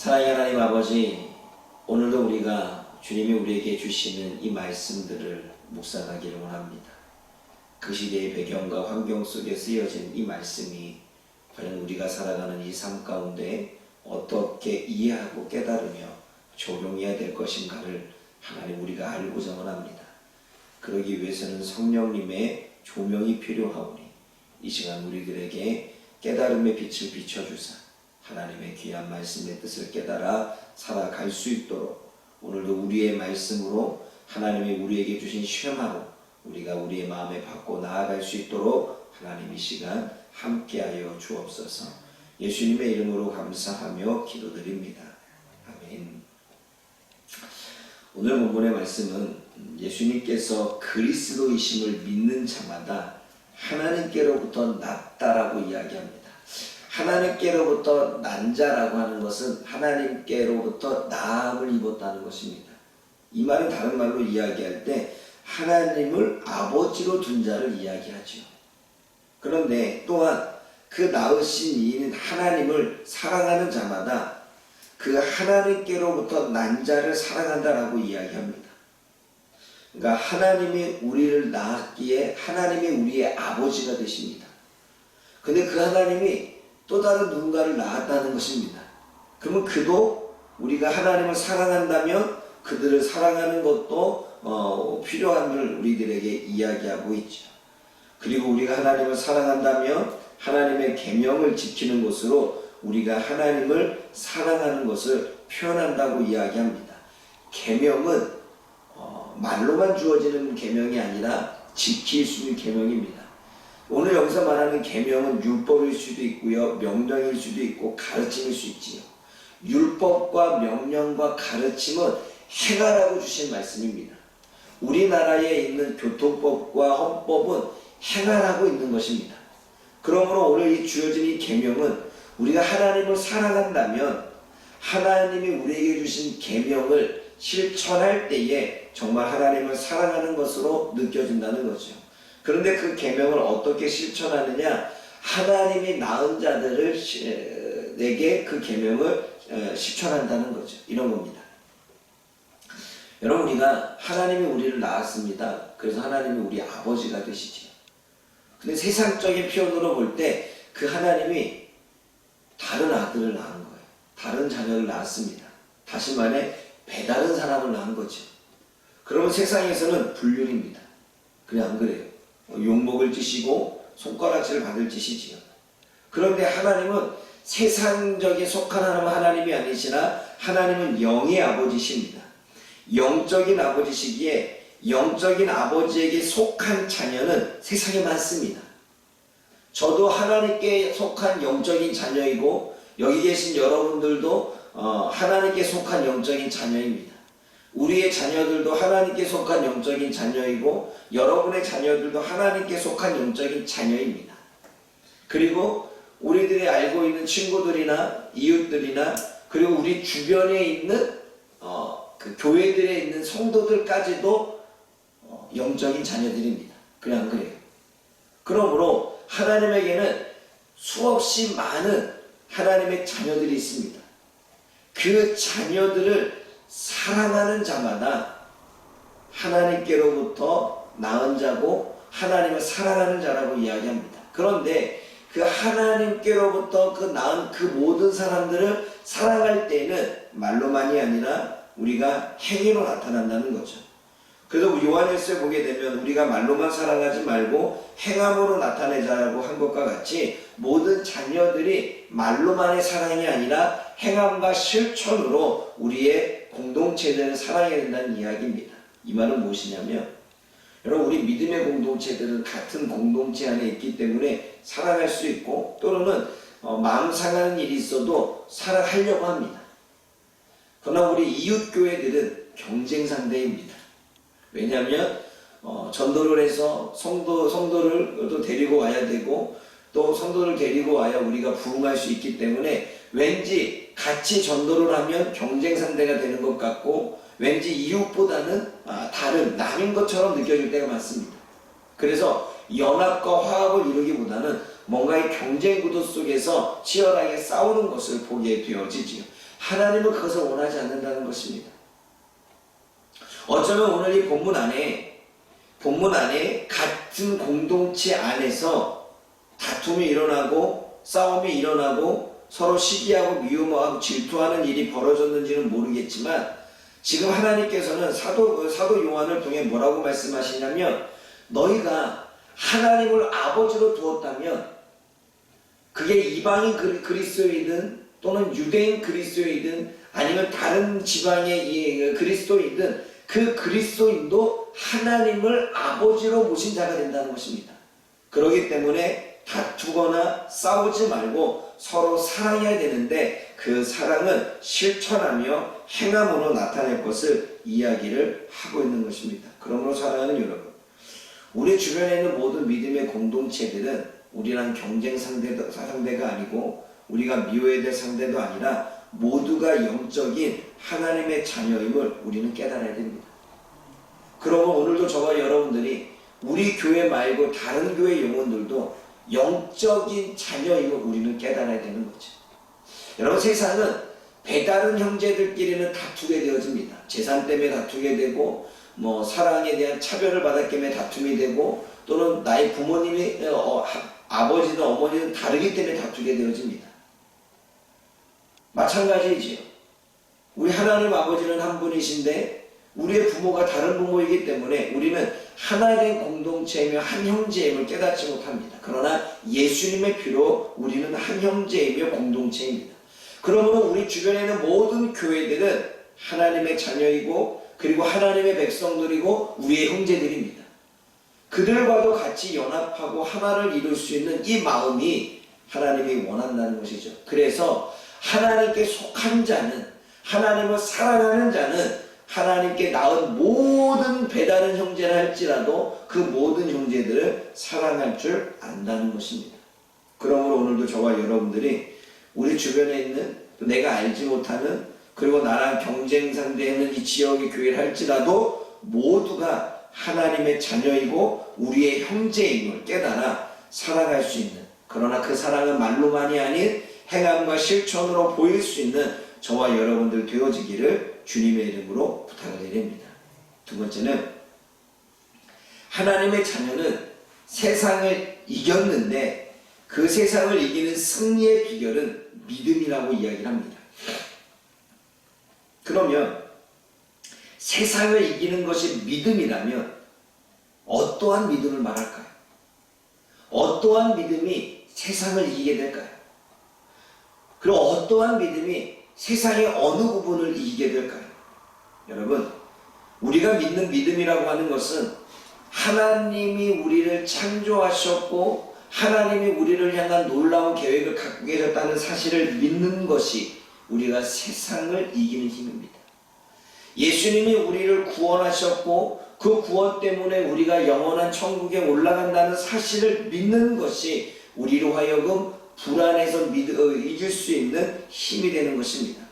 사랑의 하나님 아버지, 오늘도 우리가 주님이 우리에게 주시는 이 말씀들을 묵상하기를 원합니다. 그 시대의 배경과 환경 속에 쓰여진 이 말씀이 과연 우리가 살아가는 이 삶 가운데 어떻게 이해하고 깨달으며 적용해야 될 것인가를 하나님 우리가 알고자 원합니다. 그러기 위해서는 성령님의 조명이 필요하오니 이 시간 우리들에게 깨달음의 빛을 비춰주사 하나님의 귀한 말씀의 뜻을 깨달아 살아갈 수 있도록 오늘도 우리의 말씀으로 하나님이 우리에게 주신 쉐마로 우리가 우리의 마음에 받고 나아갈 수 있도록 하나님 이 시간 함께하여 주옵소서 예수님의 이름으로 감사하며 기도드립니다. 아멘. 오늘 본문의 말씀은 예수님께서 그리스도이심을 믿는 자마다 하나님께로부터 낫다라고 이야기합니다. 하나님께로부터 난 자라고 하는 것은 하나님께로부터 나음을 입었다는 것입니다. 이 말은 다른 말로 이야기할 때 하나님을 아버지로 둔 자를 이야기하죠. 그런데 또한 그 나으신 이인 하나님을 사랑하는 자마다 그 하나님께로부터 난 자를 사랑한다라고 이야기합니다. 그러니까 하나님이 우리를 낳았기에 하나님이 우리의 아버지가 되십니다. 근데 그 하나님이 또 다른 누군가를 낳았다는 것입니다. 그러면 그도 우리가 하나님을 사랑한다면 그들을 사랑하는 것도 어, 필요함을 우리들에게 이야기하고 있죠. 그리고 우리가 하나님을 사랑한다면 하나님의 계명을 지키는 것으로 우리가 하나님을 사랑하는 것을 표현한다고 이야기합니다. 계명은 어, 말로만 주어지는 계명이 아니라 지킬 수 있는 계명입니다. 오늘 여기서 말하는 계명은 율법일 수도 있고요, 명령일 수도 있고 가르침일 수 있지요. 율법과 명령과 가르침은 행하라고 주신 말씀입니다. 우리나라에 있는 교통법과 헌법은 행하라고 있는 것입니다. 그러므로 오늘 이 주어진 이 계명은 우리가 하나님을 사랑한다면 하나님이 우리에게 주신 계명을 실천할 때에 정말 하나님을 사랑하는 것으로 느껴진다는 거죠. 그런데 그 계명을 어떻게 실천하느냐? 하나님이 낳은 자들을 시- 내게 그 계명을 어, 실천한다는 거죠. 이런 겁니다. 여러분 우리가 하나님이 우리를 낳았습니다. 그래서 하나님이 우리 아버지가 되시지요. 근데 세상적인 표현으로 볼 때 그 하나님이 다른 아들을 낳은 거예요. 다른 자녀를 낳았습니다. 다시 말해 배다른 사람을 낳은 거죠. 그러면 세상에서는 불륜입니다. 그래 안 그래요? 어, 욕먹을 짓이고 손가락질을 받을 짓이지요. 그런데 하나님은 세상적인 속한 하나님 하나님이 아니시나 하나님은 영의 아버지십니다. 영적인 아버지시기에 영적인 아버지에게 속한 자녀는 세상에 많습니다. 저도 하나님께 속한 영적인 자녀이고 여기 계신 여러분들도 어, 하나님께 속한 영적인 자녀입니다. 우리의 자녀들도 하나님께 속한 영적인 자녀이고 여러분의 자녀들도 하나님께 속한 영적인 자녀입니다. 그리고 우리들이 알고 있는 친구들이나 이웃들이나 그리고 우리 주변에 있는 어, 그 교회들에 있는 성도들까지도 어, 영적인 자녀들입니다. 안 그래요? 그러므로 하나님에게는 수없이 많은 하나님의 자녀들이 있습니다. 그 자녀들을 사랑하는 자마다 하나님께로부터 낳은 자고 하나님을 사랑하는 자라고 이야기합니다. 그런데 그 하나님께로부터 그 낳은 그 모든 사람들을 사랑할 때에는 말로만이 아니라 우리가 행위로 나타난다는 거죠. 그래서 요한일서에 보게 되면 우리가 말로만 사랑하지 말고 행함으로 나타내자라고 한 것과 같이 모든 자녀들이 말로만의 사랑이 아니라 행함과 실천으로 우리의 공동체들을 사랑해야 된다는 이야기입니다. 이 말은 무엇이냐면 여러분 우리 믿음의 공동체들은 같은 공동체 안에 있기 때문에 사랑할 수 있고 또는 어, 마음 상하는 일이 있어도 사랑하려고 합니다. 그러나 우리 이웃 교회들은 경쟁 상대입니다. 왜냐하면 어, 전도를 해서 성도 성도를 또 데리고 와야 되고 또 성도를 데리고 와야 우리가 부흥할 수 있기 때문에 왠지 같이 전도를 하면 경쟁 상대가 되는 것 같고 왠지 이웃보다는 아, 다른 남인 것처럼 느껴질 때가 많습니다. 그래서 연합과 화합을 이루기보다는 뭔가 이 경쟁 구도 속에서 치열하게 싸우는 것을 보게 되어지지요. 하나님은 그것을 원하지 않는다는 것입니다. 어쩌면 오늘 이 본문 안에 본문 안에 같은 공동체 안에서 다툼이 일어나고 싸움이 일어나고 서로 시기하고 미움하고 질투하는 일이 벌어졌는지는 모르겠지만 지금 하나님께서는 사도 사도 요한을 통해 뭐라고 말씀하시냐면 너희가 하나님을 아버지로 두었다면 그게 이방인 그리- 그리스도이든 또는 유대인 그리스도이든 아니면 다른 지방의 이 그리스도이든 그 그리스도인도 하나님을 아버지로 모신 자가 된다는 것입니다. 그렇기 때문에 다투거나 싸우지 말고 서로 사랑해야 되는데 그 사랑은 실천하며 행함으로 나타낼 것을 이야기를 하고 있는 것입니다. 그러므로 사랑하는 여러분, 우리 주변에 있는 모든 믿음의 공동체들은 우리랑 경쟁 상대도, 상대가 아니고 우리가 미워해야 될 상대도 아니라 모두가 영적인 하나님의 자녀임을 우리는 깨달아야 됩니다. 그러면 오늘도 저와 여러분들이 우리 교회 말고 다른 교회 영혼들도 영적인 자녀임을 우리는 깨달아야 되는 거죠. 여러분 세상은 배다른 형제들끼리는 다투게 되어집니다. 재산 때문에 다투게 되고 뭐 사랑에 대한 차별을 받았기 때문에 다툼이 되고 또는 나의 부모님이 어, 하- 아버지든 어머니든 다르기 때문에 다투게 되어집니다. 마찬가지지요. 우리 하나님 아버지는 한 분이신데 우리의 부모가 다른 부모이기 때문에 우리는 하나된 공동체이며 한 형제임을 깨닫지 못합니다. 그러나 예수님의 피로 우리는 한 형제이며 공동체입니다. 그러므로 우리 주변에 있는 모든 교회들은 하나님의 자녀이고 그리고 하나님의 백성들이고 우리의 형제들입니다. 그들과도 같이 연합하고 하나를 이룰 수 있는 이 마음이 하나님이 원한다는 것이죠. 그래서 하나님께 속한 자는 하나님을 사랑하는 자는 하나님께 낳은 모든 배다른 형제라 할지라도 그 모든 형제들을 사랑할 줄 안다는 것입니다. 그러므로 오늘도 저와 여러분들이 우리 주변에 있는 또 내가 알지 못하는 그리고 나랑 경쟁 상대하는 이 지역의 교회를 할지라도 모두가 하나님의 자녀이고 우리의 형제임을 깨달아 사랑할 수 있는 그러나 그 사랑은 말로만이 아닌 행함과 실천으로 보일 수 있는 저와 여러분들 되어지기를 주님의 이름으로 부탁을 드립니다. 두 번째는 하나님의 자녀는 세상을 이겼는데 그 세상을 이기는 승리의 비결은 믿음이라고 이야기를 합니다. 그러면 세상을 이기는 것이 믿음이라면 어떠한 믿음을 말할까요? 어떠한 믿음이 세상을 이기게 될까요? 그리고 어떠한 믿음이 세상의 어느 부분을 이기게 될까요? 여러분, 우리가 믿는 믿음이라고 하는 것은 하나님이 우리를 창조하셨고 하나님이 우리를 향한 놀라운 계획을 갖고 계셨다는 사실을 믿는 것이 우리가 세상을 이기는 힘입니다. 예수님이 우리를 구원하셨고 그 구원 때문에 우리가 영원한 천국에 올라간다는 사실을 믿는 것이 우리로 하여금 불안해서 믿, 어, 이길 수 있는 힘이 되는 것입니다.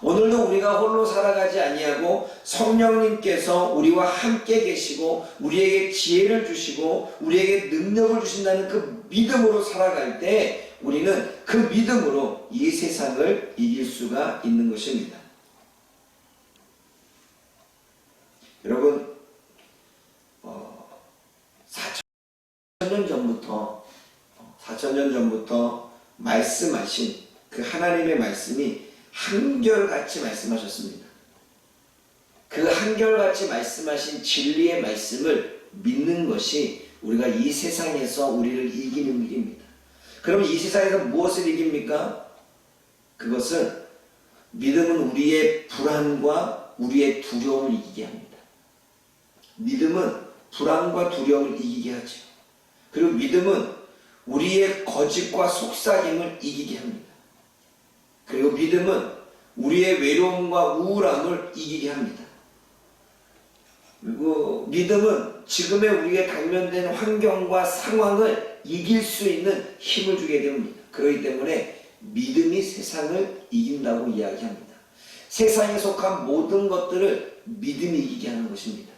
오늘도 우리가 홀로 살아가지 아니하고 성령님께서 우리와 함께 계시고 우리에게 지혜를 주시고 우리에게 능력을 주신다는 그 믿음으로 살아갈 때 우리는 그 믿음으로 이 세상을 이길 수가 있는 것입니다. 여러분, 어, 4천 년 전부터 4천 년 전부터 말씀하신 그 하나님의 말씀이 한결같이 말씀하셨습니다. 그 한결같이 말씀하신 진리의 말씀을 믿는 것이 우리가 이 세상에서 우리를 이기는 일입니다. 그럼 이 세상에서 무엇을 이깁니까? 그것은 믿음은 우리의 불안과 우리의 두려움을 이기게 합니다. 믿음은 불안과 두려움을 이기게 하죠. 그리고 믿음은 우리의 거짓과 속삭임을 이기게 합니다. 그리고 믿음은 우리의 외로움과 우울함을 이기게 합니다. 그리고 믿음은 지금의 우리에 당면된 환경과 상황을 이길 수 있는 힘을 주게 됩니다. 그렇기 때문에 믿음이 세상을 이긴다고 이야기합니다. 세상에 속한 모든 것들을 믿음이 이기게 하는 것입니다.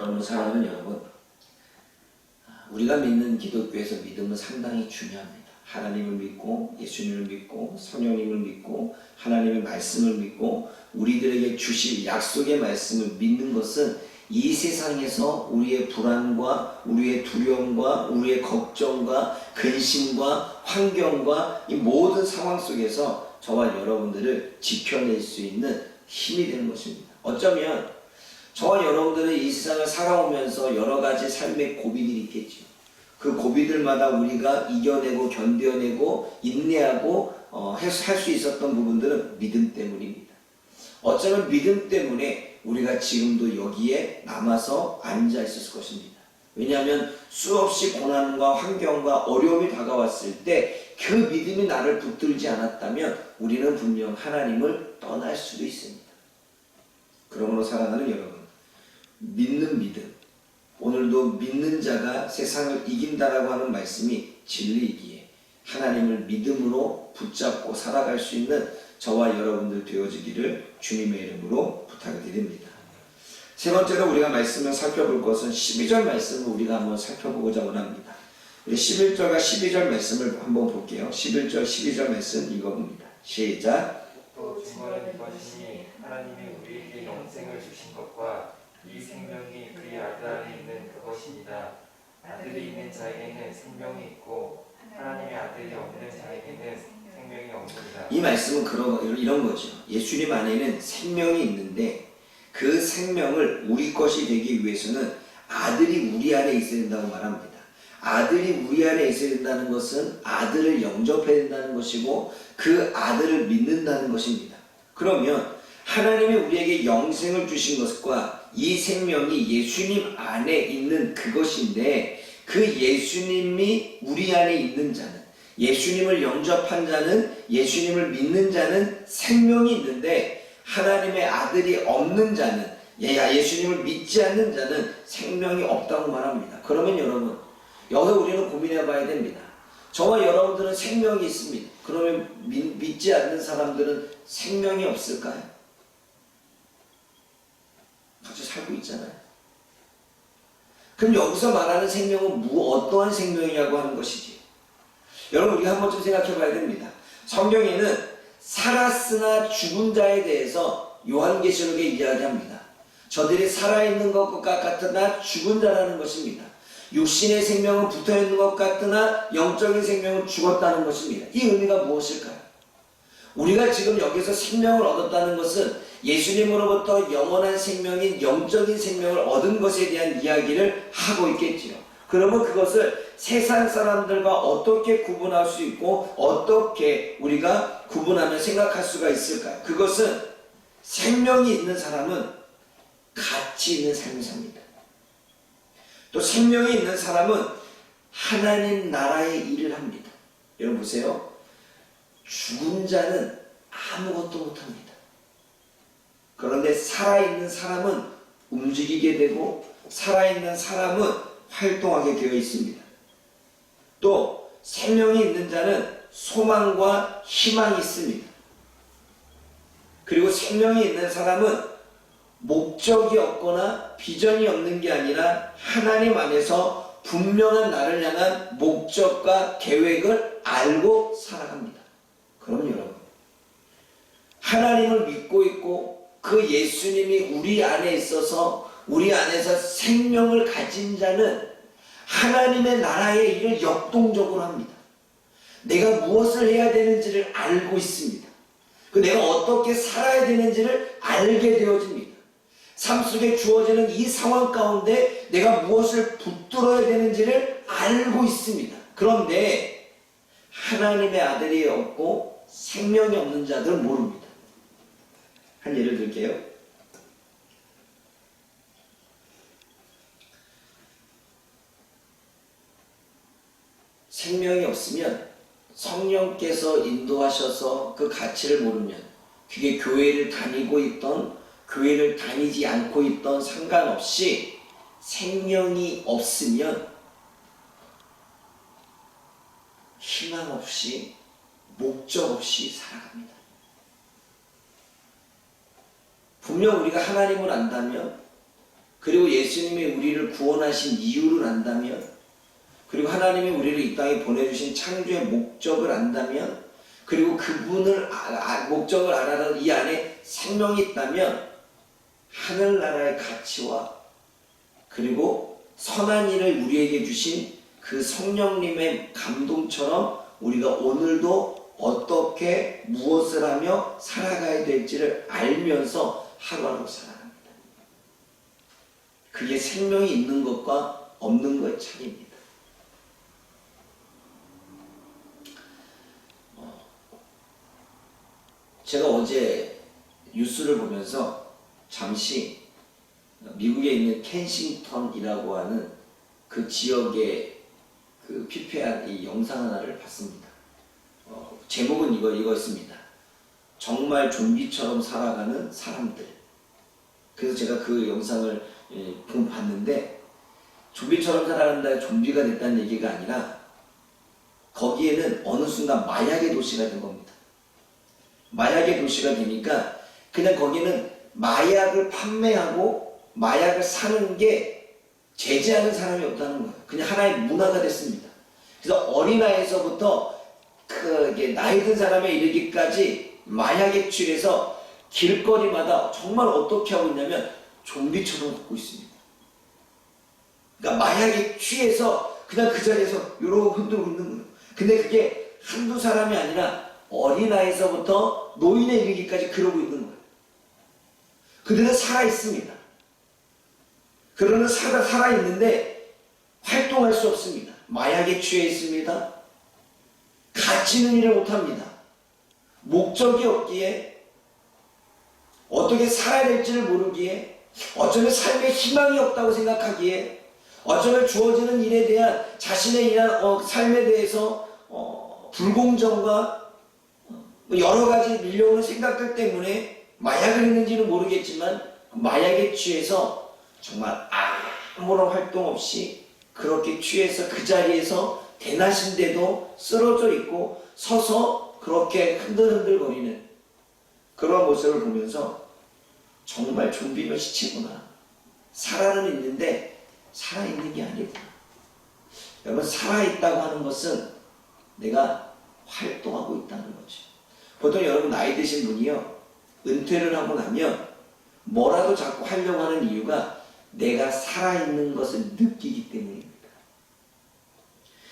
그러면 사랑하는 여러분, 우리가 믿는 기독교에서 믿음은 상당히 중요합니다. 하나님을 믿고 예수님을 믿고 성령님을 믿고 하나님의 말씀을 믿고 우리들에게 주실 약속의 말씀을 믿는 것은 이 세상에서 우리의 불안과 우리의 두려움과 우리의 걱정과 근심과 환경과 이 모든 상황 속에서 저와 여러분들을 지켜낼 수 있는 힘이 되는 것입니다. 어쩌면 저와 여러분들은 이 세상을 살아오면서 여러 가지 삶의 고비들이 있겠죠. 그 고비들마다 우리가 이겨내고 견뎌내고 인내하고 어, 할수 있었던 부분들은 믿음 때문입니다. 어쩌면 믿음 때문에 우리가 지금도 여기에 남아서 앉아 있었을 것입니다. 왜냐하면 수없이 고난과 환경과 어려움이 다가왔을 때 그 믿음이 나를 붙들지 않았다면 우리는 분명 하나님을 떠날 수도 있습니다. 그러므로 사랑하는 여러분, 믿는 믿음, 오늘도 믿는 자가 세상을 이긴다라고 하는 말씀이 진리이기에 하나님을 믿음으로 붙잡고 살아갈 수 있는 저와 여러분들 되어지기를 주님의 이름으로 부탁드립니다. 세 번째로 우리가 말씀을 살펴볼 것은 12절 말씀을 우리가 한번 살펴보고자 원합니다. 우리 11절과 12절 말씀을 한번 볼게요. 11절, 12절 말씀 읽어봅니다. 시작. 또 이것이니 하나님이 우리에게 영생을 주신 것과 이 생명이 그의 아들 안에 있는 그것입니다. 아들이 있는 자에게는 생명이 있고 하나님의 아들이 없는 자에게는 생명이 없습니다. 이 말씀은 그런 이런 거죠. 예수님 안에는 생명이 있는데 그 생명을 우리 것이 되기 위해서는 아들이 우리 안에 있어야 된다고 말합니다. 아들이 우리 안에 있어야 된다는 것은 아들을 영접해야 된다는 것이고 그 아들을 믿는다는 것입니다. 그러면 하나님이 우리에게 영생을 주신 것과 이 생명이 예수님 안에 있는 그것인데 그 예수님이 우리 안에 있는 자는 예수님을 영접한 자는 예수님을 믿는 자는 생명이 있는데 하나님의 아들이 없는 자는 예, 예수님을 믿지 않는 자는 생명이 없다고 말합니다. 그러면 여러분 여기서 우리는 고민해 봐야 됩니다. 저와 여러분들은 생명이 있습니다. 그러면 믿, 믿지 않는 사람들은 생명이 없을까요? 같이 살고 있잖아요. 그럼 여기서 말하는 생명은 무 어떠한 생명이냐고 하는 것이지. 여러분 우리가 한 번쯤 생각해 봐야 됩니다. 성경에는 살았으나 죽은 자에 대해서 요한계시록에 이야기합니다. 저들이 살아있는 것 같으나 죽은 자라는 것입니다. 육신의 생명은 붙어 있는 것 같으나 영적인 생명은 죽었다는 것입니다. 이 의미가 무엇일까요? 우리가 지금 여기서 생명을 얻었다는 것은 예수님으로부터 영원한 생명인 영적인 생명을 얻은 것에 대한 이야기를 하고 있겠지요. 그러면 그것을 세상 사람들과 어떻게 구분할 수 있고 어떻게 우리가 구분하며 생각할 수가 있을까요? 그것은 생명이 있는 사람은 가치 있는 삶을 삽니다. 또 생명이 있는 사람은 하나님 나라의 일을 합니다. 여러분 보세요. 죽은 자는 아무것도 못합니다. 그런데 살아있는 사람은 움직이게 되고 살아있는 사람은 활동하게 되어 있습니다. 또 생명이 있는 자는 소망과 희망이 있습니다. 그리고 생명이 있는 사람은 목적이 없거나 비전이 없는 게 아니라 하나님 안에서 분명한 나를 향한 목적과 계획을 알고 살아갑니다. 그럼 여러분, 하나님을 믿고 있고 그 예수님이 우리 안에 있어서 우리 안에서 생명을 가진 자는 하나님의 나라의 일을 역동적으로 합니다. 내가 무엇을 해야 되는지를 알고 있습니다. 그 내가 어떻게 살아야 되는지를 알게 되어집니다. 삶 속에 주어지는 이 상황 가운데 내가 무엇을 붙들어야 되는지를 알고 있습니다. 그런데 하나님의 아들이 없고 생명이 없는 자들은 모릅니다. 한 예를 들게요. 생명이 없으면 성령께서 인도하셔서 그 가치를 모르면 그게 교회를 다니고 있던 교회를 다니지 않고 있던 상관없이 생명이 없으면 희망 없이 목적 없이 살아갑니다. 분명 우리가 하나님을 안다면 그리고 예수님이 우리를 구원하신 이유를 안다면 그리고 하나님이 우리를 이 땅에 보내주신 창조의 목적을 안다면 그리고 그분을 아- 아- 목적을 알아는 이 안에 생명이 있다면 하늘나라의 가치와 그리고 선한 일을 우리에게 주신 그 성령님의 감동처럼 우리가 오늘도 어떻게 무엇을 하며 살아가야 될지를 알면서 하루하루 살아갑니다. 그게 생명이 있는 것과 없는 것의 차이입니다. 어, 제가 어제 뉴스를 보면서 잠시 미국에 있는 켄싱턴이라고 하는 그 지역의 그 피폐한 이 영상 하나를 봤습니다. 어, 제목은 이거 이거였습니다. 정말 좀비처럼 살아가는 사람들. 그래서 제가 그 영상을 예, 보- 봤는데 좀비처럼 살아간다 좀비가 됐다는 얘기가 아니라 거기에는 어느 순간 마약의 도시가 된 겁니다. 마약의 도시가 되니까 그냥 거기는 마약을 판매하고 마약을 사는 게 제재하는 사람이 없다는 거예요. 그냥 하나의 문화가 됐습니다. 그래서 어린아이에서부터 그 이게 나이 든 사람에 이르기까지 마약에 취해서 길거리마다 정말 어떻게 하고 있냐면 좀비처럼 걷고 있습니다. 그러니까 마약에 취해서 그냥 그 자리에서 요러고 흔들고 있는 거예요. 근데 그게 한두 사람이 아니라 어린아이에서부터 노인에 이르기까지 그러고 있는 거예요. 그들은 살아 있습니다. 그러는 살아, 살아 있는데 활동할 수 없습니다. 마약에 취해 있습니다. 가치 있는 일을 못합니다. 목적이 없기에 어떻게 살아야 될지를 모르기에 어쩌면 삶에 희망이 없다고 생각하기에 어쩌면 주어지는 일에 대한 자신의 일한 어, 삶에 대해서 어, 불공정과 어, 여러 가지 밀려오는 생각들 때문에 마약을 했는지는 모르겠지만 마약에 취해서 정말 아무런 활동 없이 그렇게 취해서 그 자리에서 대낮인데도 쓰러져 있고 서서 그렇게 흔들흔들 거리는 그런 모습을 보면서 정말 좀비면 시체구나. 살아는 있는데 살아있는 게 아니구나. 여러분 살아있다고 하는 것은 내가 활동하고 있다는 거죠. 보통 여러분 나이 드신 분이요. 은퇴를 하고 나면 뭐라도 자꾸 하려고 하는 이유가 내가 살아있는 것을 느끼기 때문입니다.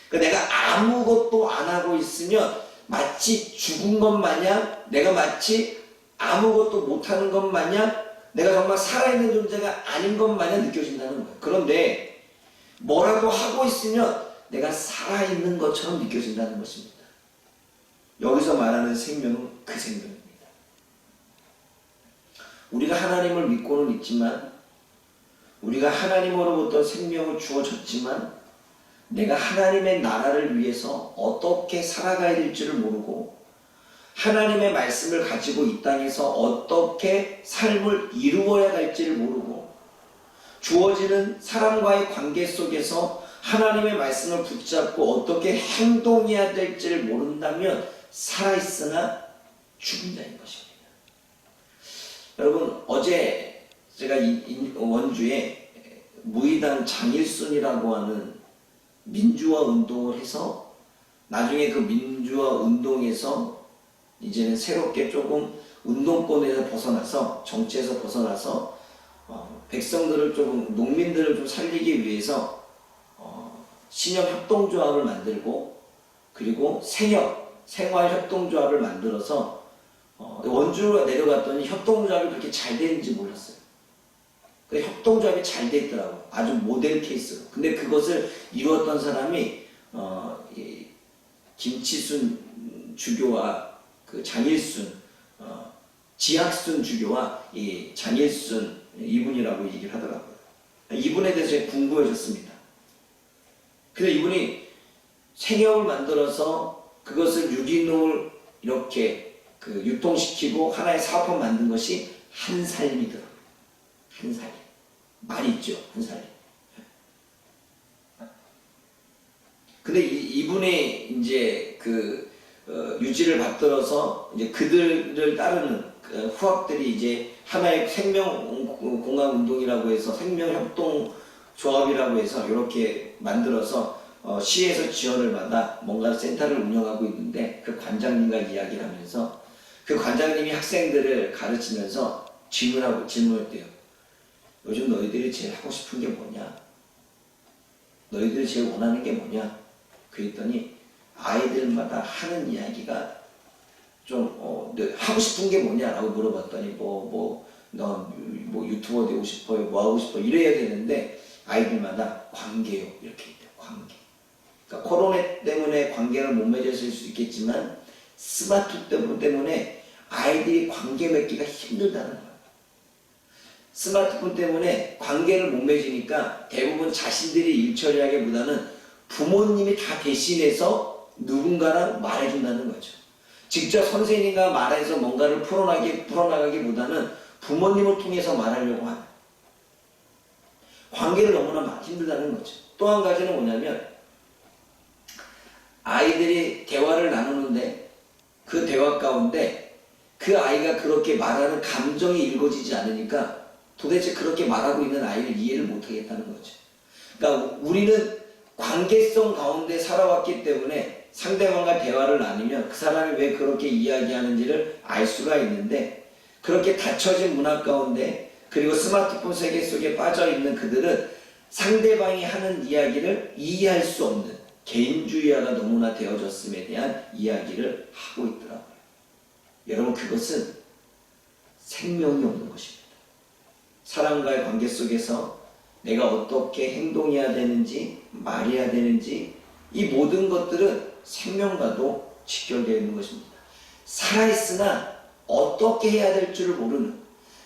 그러니까 내가 아무것도 안 하고 있으면 마치 죽은 것 마냥 내가 마치 아무것도 못하는 것 마냥 내가 정말 살아있는 존재가 아닌 것 마냥 느껴진다는 거예요. 그런데 뭐라도 하고 있으면 내가 살아있는 것처럼 느껴진다는 것입니다. 여기서 말하는 생명은 그 생명입니다. 우리가 하나님을 믿고는 있지만 우리가 하나님으로부터 생명을 주어졌지만 내가 하나님의 나라를 위해서 어떻게 살아가야 될지를 모르고 하나님의 말씀을 가지고 이 땅에서 어떻게 삶을 이루어야 할지를 모르고 주어지는 사람과의 관계 속에서 하나님의 말씀을 붙잡고 어떻게 행동해야 될지를 모른다면 살아있으나 죽는다는 것입니다. 여러분 어제 제가 원주에 무의당 장일순이라고 하는 민주화 운동을 해서 나중에 그 민주화 운동에서 이제는 새롭게 조금 운동권에서 벗어나서 정치에서 벗어나서 어, 백성들을 조금 농민들을 좀 살리기 위해서 어, 신협 협동조합을 만들고 그리고 생협 생활 협동조합을 만들어서 어, 원주로 내려갔더니 협동조합이 그렇게 잘 되는지 몰랐어요. 그 협동조합이 잘 돼 있더라고. 아주 모델 케이스로. 근데 그것을 이루었던 사람이 어, 이 김치순 주교와 그 장일순, 어, 지학순 주교와 이 장일순 이분이라고 얘기를 하더라고요. 이분에 대해서 궁금해졌습니다. 근데 이분이 생협을 만들어서 그것을 유기농을 이렇게 그 유통시키고 하나의 사업을 만든 것이 한살림이더라고요. 한살림. 말 있죠, 한살림. 근데 이, 이분의 이제 그 어, 유지를 받들어서 이제 그들을 따르는 그 후학들이 이제 하나의 생명 공학 운동이라고 해서 생명 협동 조합이라고 해서 이렇게 만들어서 어, 시에서 지원을 받아 뭔가 센터를 운영하고 있는데 그 관장님과 이야기를 하면서 그 관장님이 학생들을 가르치면서 질문하고 질문했대요. 요즘 너희들이 제일 하고 싶은 게 뭐냐? 너희들이 제일 원하는 게 뭐냐? 그랬더니 아이들마다 하는 이야기가 좀 어, 너 하고 싶은 게 뭐냐라고 물어봤더니 뭐뭐너뭐 유튜버 되고 싶어요, 뭐 하고 싶어 이래야 되는데 아이들마다 관계요 이렇게 있대요. 관계. 그러니까 코로나 때문에 관계를 못 맺었을 수 있겠지만 스마트폰 때문에 아이들이 관계 맺기가 힘들다는 거예요. 스마트폰 때문에 관계를 못 맺으니까 대부분 자신들이 일 처리하기보다는 부모님이 다 대신해서 누군가랑 말해준다는 거죠. 직접 선생님과 말해서 뭔가를 풀어나기, 풀어나가기보다는 부모님을 통해서 말하려고 하는 관계를 너무나 힘들다는 거죠. 또 한 가지는 뭐냐면 아이들이 대화를 나누는데 그 대화 가운데 그 아이가 그렇게 말하는 감정이 읽어지지 않으니까 도대체 그렇게 말하고 있는 아이를 이해를 못하겠다는 거죠. 그러니까 우리는 관계성 가운데 살아왔기 때문에 상대방과 대화를 나누면 그 사람이 왜 그렇게 이야기하는지를 알 수가 있는데 그렇게 닫혀진 문화 가운데 그리고 스마트폰 세계 속에 빠져 있는 그들은 상대방이 하는 이야기를 이해할 수 없는 개인주의화가 너무나 되어졌음에 대한 이야기를 하고 있더라고요. 여러분 그것은 생명이 없는 것입니다. 사람과의 관계 속에서 내가 어떻게 행동해야 되는지 말해야 되는지 이 모든 것들은 생명과도 직결되어 있는 것입니다. 살아있으나 어떻게 해야 될 줄을 모르는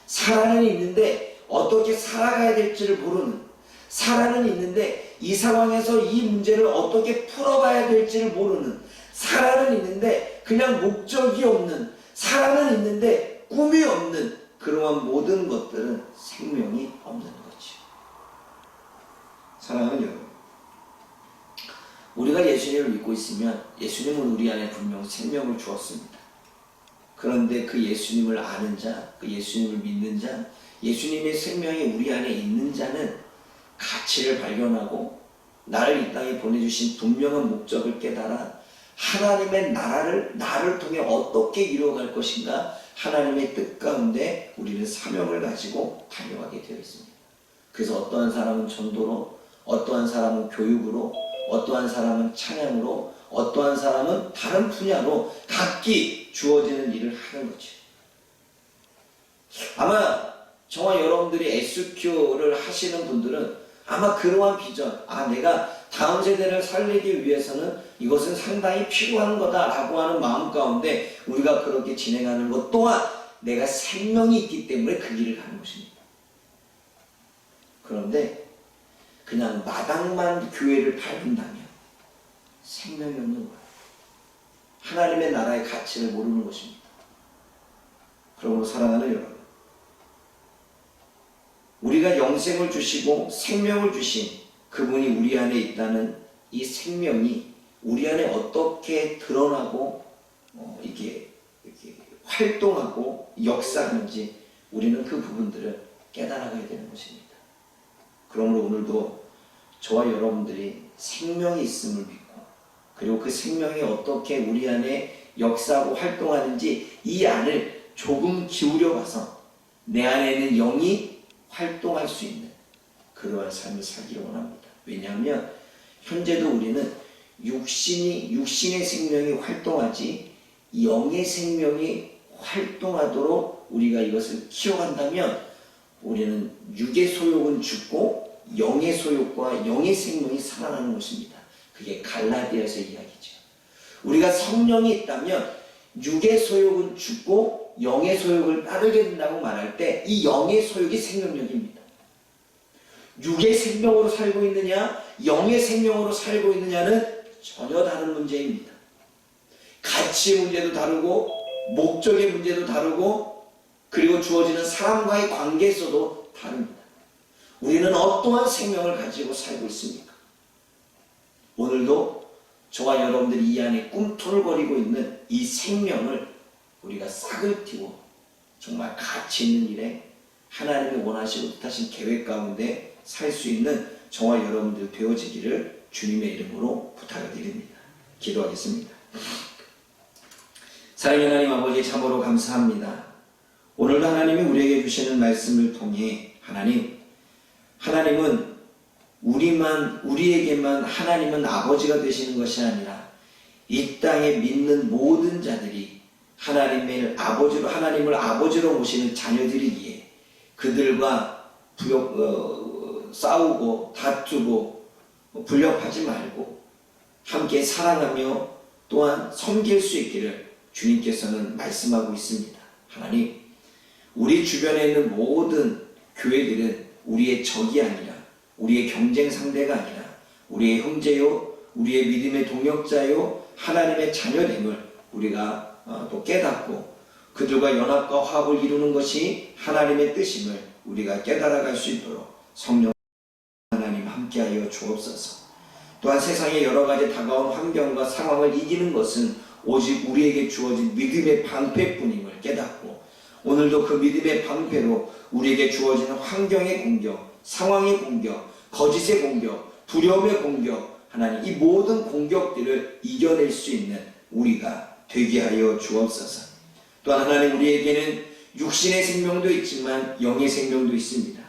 살아는 있는데 어떻게 살아가야 될지를 모르는 살아는 있는데 이 상황에서 이 문제를 어떻게 풀어가야 될지를 모르는 살아는 있는데 그냥 목적이 없는 살아는 있는데 꿈이 없는 그러한 모든 것들은 생명이 없는 거죠. 사랑하는 여러분, 우리가 예수님을 믿고 있으면 예수님은 우리 안에 분명 생명을 주었습니다. 그런데 그 예수님을 아는 자, 그 예수님을 믿는 자, 예수님의 생명이 우리 안에 있는 자는 가치를 발견하고 나를 이 땅에 보내주신 분명한 목적을 깨달아 하나님의 나라를 나를 통해 어떻게 이루어갈 것인가 하나님의 뜻 가운데 우리는 사명을 가지고 달려가게 되어 있습니다. 그래서 어떠한 사람은 전도로, 어떠한 사람은 교육으로, 어떠한 사람은 찬양으로, 어떠한 사람은 다른 분야로 각기 주어지는 일을 하는 거죠. 아마 저와 여러분들이 SQ를 하시는 분들은 아마 그러한 비전, 아, 내가 다음 세대를 살리기 위해서는 이것은 상당히 필요한 거다라고 하는 마음 가운데 우리가 그렇게 진행하는 것 또한 내가 생명이 있기 때문에 그 일을 하는 것입니다. 그런데 그냥 마당만 교회를 밟은다면 생명이 없는 거예요. 하나님의 나라의 가치를 모르는 것입니다. 그러므로 사랑하는 여러분, 우리가 영생을 주시고 생명을 주신 그분이 우리 안에 있다는 이 생명이 우리 안에 어떻게 드러나고 어, 이게 이렇게 활동하고 역사하는지 우리는 그 부분들을 깨달아가야 되는 것입니다. 그러므로 오늘도 저와 여러분들이 생명이 있음을 믿고 그리고 그 생명이 어떻게 우리 안에 역사하고 활동하는지 이 안을 조금 기울여 봐서 내 안에 있는 영이 활동할 수 있는 그러한 삶을 살기를 원합니다. 왜냐하면 현재도 우리는 육신이 육신의 생명이 활동하지 영의 생명이 활동하도록 우리가 이것을 키워간다면 우리는 육의 소욕은 죽고 영의 소욕과 영의 생명이 살아나는 것입니다. 그게 갈라디아서 이야기죠. 우리가 성령이 있다면 육의 소욕은 죽고 영의 소욕을 따르게 된다고 말할 때 이 영의 소욕이 생명력입니다. 육의 생명으로 살고 있느냐, 영의 생명으로 살고 있느냐는 전혀 다른 문제입니다. 가치의 문제도 다르고, 목적의 문제도 다르고, 그리고 주어지는 사람과의 관계에서도 다릅니다. 우리는 어떠한 생명을 가지고 살고 있습니까? 오늘도 저와 여러분들이 이 안에 꿈틀거리고 있는 이 생명을 우리가 싹을 틔고 정말 가치 있는 일에 하나님이 원하시고 뜻하신 계획 가운데 살 수 있는 저와 여러분들 되어지기를 주님의 이름으로 부탁을 드립니다. 기도하겠습니다. 사랑의 하나님 아버지 참으로 감사합니다. 오늘도 하나님이 우리에게 주시는 말씀을 통해 하나님, 하나님은 우리만, 우리에게만 하나님은 아버지가 되시는 것이 아니라 이 땅에 믿는 모든 자들이 하나님을 아버지로, 하나님을 아버지로 모시는 자녀들이기에 그들과 부역, 어, 싸우고 다투고 불협하지 말고 함께 사랑하며 또한 섬길 수 있기를 주님께서는 말씀하고 있습니다. 하나님, 우리 주변에 있는 모든 교회들은 우리의 적이 아니라 우리의 경쟁 상대가 아니라 우리의 형제요, 우리의 믿음의 동역자요, 하나님의 자녀됨을 우리가 어, 또 깨닫고 그들과 연합과 화합을 이루는 것이 하나님의 뜻임을 우리가 깨달아갈 수 있도록 성령 함께하여 주옵소서. 또한 세상의 여러 가지 다가온 환경과 상황을 이기는 것은 오직 우리에게 주어진 믿음의 방패뿐임을 깨닫고 오늘도 그 믿음의 방패로 우리에게 주어지는 환경의 공격, 상황의 공격, 거짓의 공격, 두려움의 공격, 하나님 이 모든 공격들을 이겨낼 수 있는 우리가 되게 하여 주옵소서. 또한 하나님 우리에게는 육신의 생명도 있지만 영의 생명도 있습니다.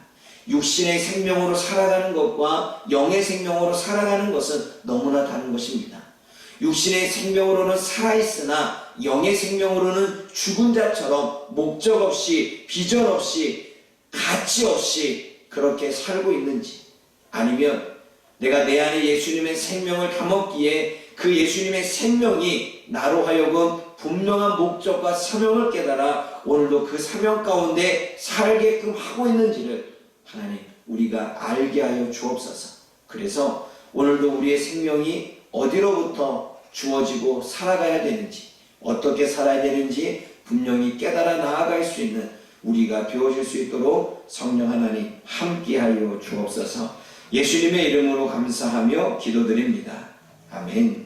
육신의 생명으로 살아가는 것과 영의 생명으로 살아가는 것은 너무나 다른 것입니다. 육신의 생명으로는 살아있으나 영의 생명으로는 죽은 자처럼 목적 없이 비전 없이 가치 없이 그렇게 살고 있는지 아니면 내가 내 안에 예수님의 생명을 담았기에 그 예수님의 생명이 나로 하여금 분명한 목적과 사명을 깨달아 오늘도 그 사명 가운데 살게끔 하고 있는지를 하나님 우리가 알게 하여 주옵소서. 그래서 오늘도 우리의 생명이 어디로부터 주어지고 살아가야 되는지 어떻게 살아야 되는지 분명히 깨달아 나아갈 수 있는 우리가 되어질 수 있도록 성령 하나님 함께하여 주옵소서. 예수님의 이름으로 감사하며 기도드립니다. 아멘.